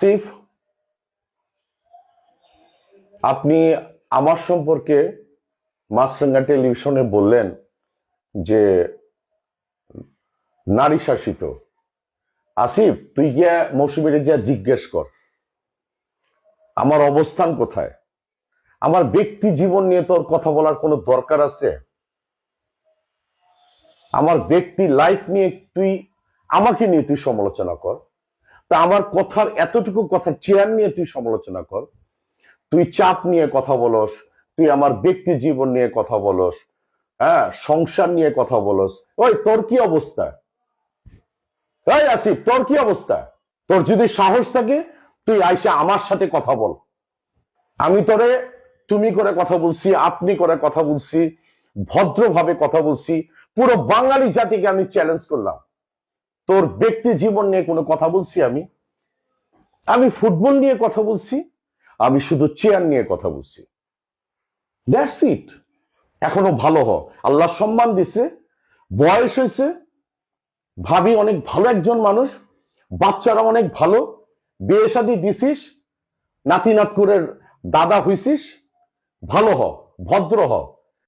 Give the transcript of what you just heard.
সিফ আপনি আমার সম্পর্কে মাছরাঙ্গা টেলিভিশনে বললেন যে নারী শাসিত। আসিফ, তুই গিয়া মৌসুমীরে যা জিজ্ঞেস কর। আমার অবস্থান কোথায়? আমার ব্যক্তি জীবন নিয়ে তোর কথা বলার কোনো দরকার আছে? আমার ব্যক্তি লাইফ নিয়ে তুই, আমাকে নিয়ে তুই সমালোচনা কর। তা আমার কথার এতটুকু কথা চেয়ার নিয়ে তুই সমালোচনা কর। তুই চাপ নিয়ে কথা বলস, তুই আমার ব্যক্তি জীবন নিয়ে কথা বলস হ্যাঁ সংসার নিয়ে কথা বলস। ওই, তোর কি অবস্থা? এই আসিফ, তোর কি অবস্থা? তোর যদি সাহস থাকে, তুই আইসা আমার সাথে কথা বল। আমি তোরে তুমি করে কথা বলছি, আপনি করে কথা বলছি, ভদ্রভাবে কথা বলছি, পুরো বাঙালি জাতিকে আমি চ্যালেঞ্জ করলাম। তোর ব্যক্তি জীবন নিয়ে কোনো কথা বলছি আমি? আমি ফুটবল নিয়ে কথা বলছি, আমি শুধু চেয়ার নিয়ে কথা বলছি। দ্যাটস ইট এখনও ভালো হ। আল্লাহ সম্মান দিছে, বয়স হয়েছে, ভাবি অনেক ভালো একজন মানুষ, বাচ্চারা অনেক ভালো, বিয়ে শাদি দিছিস নাতি নাতকুরের দাদা হইছিস, ভালো হ, ভদ্র হ।